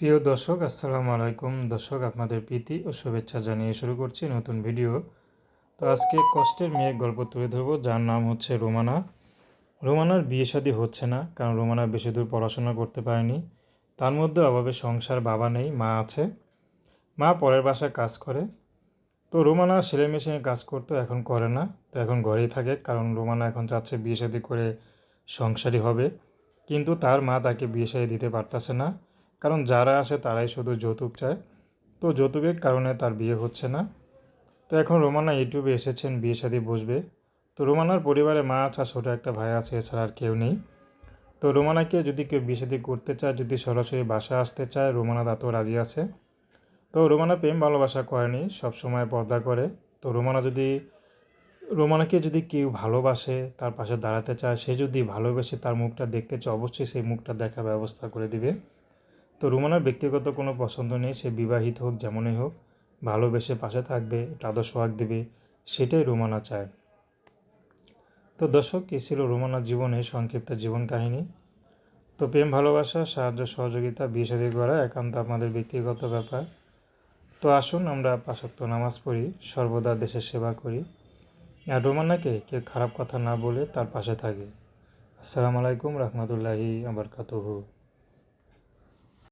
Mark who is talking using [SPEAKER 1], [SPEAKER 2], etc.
[SPEAKER 1] প্রিয় দর্শক, আসসালামু আলাইকুম। দর্শক, আপনাদের প্রীতি ও শুভেচ্ছা জানিয়ে শুরু করছি নতুন ভিডিও। তো আজকে কষ্টের মেয়ের গল্প তুলে ধরবো, যার নাম হচ্ছে রোমানা। রোমানার বিয়ে শাদী হচ্ছে না, কারণ রোমানা বেশি দূর পড়াশোনা করতে পারেনি। তার মধ্যে অভাবে সংসার, বাবা নেই, মা আছে। মা পরের বাসায় কাজ করে। তো রোমানা সেলাই মেশিনে কাজ করতো, এখন করে না। তো এখন ঘরেই থাকে, কারণ রোমানা এখন চাচ্ছে বিয়ে শাদী করে সংসারী হবে। কিন্তু তার মা তাকে বিয়ে শাদী দিতে পারতেছে না। কারণ যারা আসে তারাই শুধু যৌতুক চায়। তো যৌতুকের কারণে তার বিয়ে হচ্ছে না। তো এখন রোমানা ইউটিউবে এসেছেন, বিয়ে শাদী বসবে। তো রোমানার পরিবারে মা আছে আর ছোটো একটা ভাই আছে, এছাড়া আর কেউ নেই। তো রোমানাকে যদি কেউ বিয়ে শাদী করতে চায়, যদি সরাসরি বাসা আসতে চায়, রোমানা তাতেও রাজি আছে। তো রোমানা প্রেম ভালোবাসা করেনি সবসময় পর্দা করে। তো রোমানা যদি, রোমানাকে যদি কেউ ভালোবাসে, তার পাশে দাঁড়াতে চায়, সে যদি ভালোবেসে তার মুখটা দেখতে চায়, অবশ্যই সেই মুখটা দেখার ব্যবস্থা করে দিবে। তো রুমানার ব্যক্তিগত কোনো পছন্দ নেই, সে বিবাহিত হোক, যেমনই হোক, ভালোবেসে পাশে থাকবে আদর সোহাগ দেবে, সেটাই রুমানা চায়। তো দর্শক কী ছিল রুমানার জীবনের সংক্ষিপ্ত জীবন কাহিনী। তো প্রেম, ভালোবাসা, সাহায্য, সহযোগিতা, বিয়ে করা একান্ত আমাদের ব্যক্তিগত ব্যাপার। তো আসুন আমরা পাশক্ত নামাজ পড়ি, সর্বদা দেশের সেবা করি। আর রোমানাকে কেউ খারাপ কথা না বলে তার পাশে থাকে। আসসালামু আলাইকুম রহমতুল্লাহি আবরকাতহু।